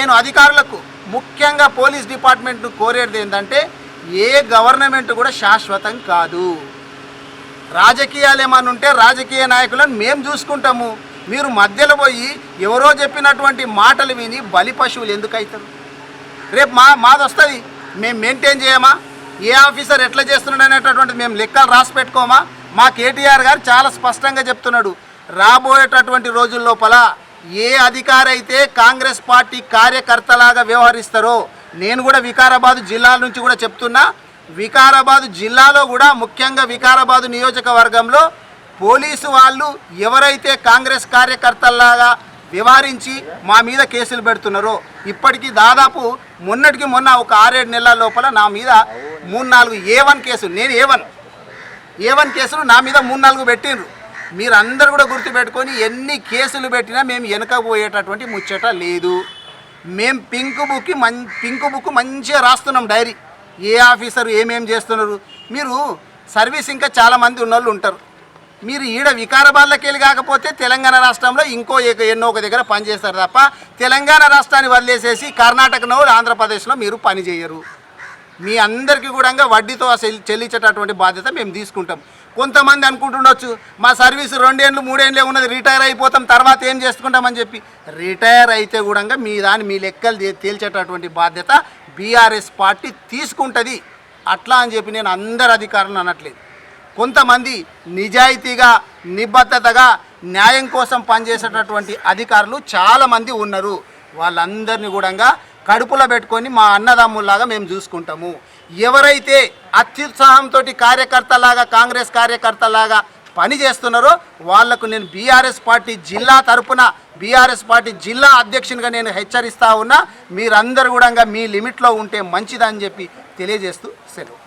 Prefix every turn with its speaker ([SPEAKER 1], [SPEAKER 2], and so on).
[SPEAKER 1] నేను అధికారులకు ముఖ్యంగా పోలీస్ డిపార్ట్మెంట్ను కోరేది ఏంటంటే ఏ గవర్నమెంట్ కూడా శాశ్వతం కాదు. రాజకీయాలు ఏమన్నా ఉంటే రాజకీయ నాయకులను మేము చూసుకుంటాము. మీరు మధ్యలో పోయి ఎవరో చెప్పినటువంటి మాటలు విని బలి పశువులు ఎందుకు అవుతారు? రేపు మా మాది వస్తుంది. మేము మెయింటైన్ చేయమా? ఏ ఆఫీసర్ ఎట్లా చేస్తున్నాడు అనేటటువంటిది మేము లెక్కలు రాసి పెట్టుకోమా? మా కేటీఆర్ గారు చాలా స్పష్టంగా చెప్తున్నాడు. రాబోయేటటువంటి రోజుల లోపల ఏ అధికారైతే కాంగ్రెస్ పార్టీ కార్యకర్తలాగా వ్యవహరిస్తారో నేను కూడా వికారాబాద్ జిల్లాల నుంచి కూడా చెప్తున్నా వికారాబాద్ జిల్లాలో కూడా ముఖ్యంగా వికారాబాద్ నియోజకవర్గంలో పోలీసు వాళ్ళు ఎవరైతే కాంగ్రెస్ కార్యకర్తల్లాగా వ్యవహరించి మా మీద కేసులు పెడుతున్నారో ఇప్పటికీ దాదాపు మొన్నటికి మొన్న ఒక ఆరేడు నెలల లోపల నా మీద మూడు నాలుగు ఏ వన్ కేసులు నేను ఏ వన్ ఏ వన్ కేసులు నా మీద మూడు నాలుగు పెట్టిండ్రు. మీరు అందరు కూడా గుర్తుపెట్టుకొని ఎన్ని కేసులు పెట్టినా మేము వెనకపోయేటటువంటి ముచ్చట లేదు. మేము పింక్ బుక్కి మం పింక్ బుక్ మంచిగా రాస్తున్నాం డైరీ. ఏ ఆఫీసర్ ఏమేం చేస్తున్నారు? మీరు సర్వీస్ ఇంకా చాలామంది ఉన్నోళ్ళు ఉంటారు. మీరు ఈడ వికారాబాద్లోకి వెళ్ళి కాకపోతే తెలంగాణ రాష్ట్రంలో ఇంకో ఎన్నో ఒక దగ్గర పనిచేస్తారు తప్ప తెలంగాణ రాష్ట్రాన్ని వదిలేసేసి కర్ణాటకనో ఆంధ్రప్రదేశ్లో మీరు పని చేయరు. మీ అందరికీ కూడా వడ్డీతో చెల్లి- చెల్లించేటటువంటి బాధ్యత మేము తీసుకుంటాం. కొంతమంది అనుకుంటుండొచ్చు మా సర్వీస్ రెండేళ్ళు మూడేళ్ళే ఉన్నది రిటైర్ అయిపోతాం తర్వాత ఏం చేసుకుంటామని చెప్పి. రిటైర్ అయితే కూడా మీ దాన్ని మీ లెక్కలు తేల్చేటటువంటి బాధ్యత బీఆర్ఎస్ పార్టీ తీసుకుంటుంది. అట్లా అని చెప్పి నేను అందరు అధికారులను అనట్లేదు. కొంతమంది నిజాయితీగా నిబద్ధతగా న్యాయం కోసం పనిచేసేటటువంటి అధికారులు చాలామంది ఉన్నారు. వాళ్ళందరినీ కూడా కడుపులో పెట్టుకొని మా అన్నదమ్ముల్లాగా మేము చూసుకుంటాము. ఎవరైతే అత్యుత్సాహంతో కార్యకర్తలాగా కాంగ్రెస్ కార్యకర్తలాగా పని చేస్తున్నారో వాళ్ళకు నేను బీఆర్ఎస్ పార్టీ జిల్లా తరపున బీఆర్ఎస్ పార్టీ జిల్లా అధ్యక్షునిగా నేను హెచ్చరిస్తా ఉన్నా మీరందరూ కూడా మీ లిమిట్లో ఉంటే మంచిదని చెప్పి తెలియజేస్తూ సెలవు.